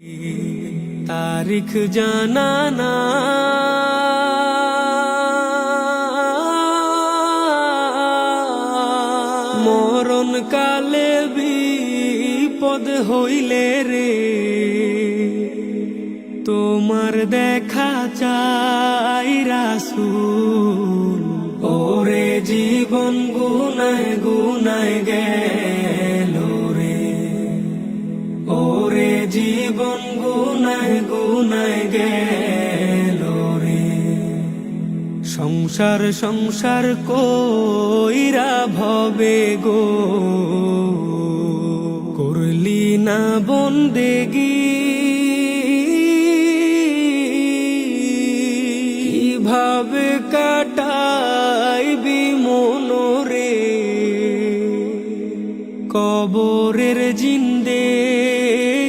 তারিখ জানা না। মরণ কালে বিপদ হইলে রে, তোমার দেখা চাই রাসুল। ওরে জীবন গুনায় গুনায় গেল জীবন গুনায় গুনায় গেল রে। সংসার সংসার কইরা ভবে গো। করলি না বন্দেগি। কীভাবে কাটাইবি মনোরে? কবরের জিন্দে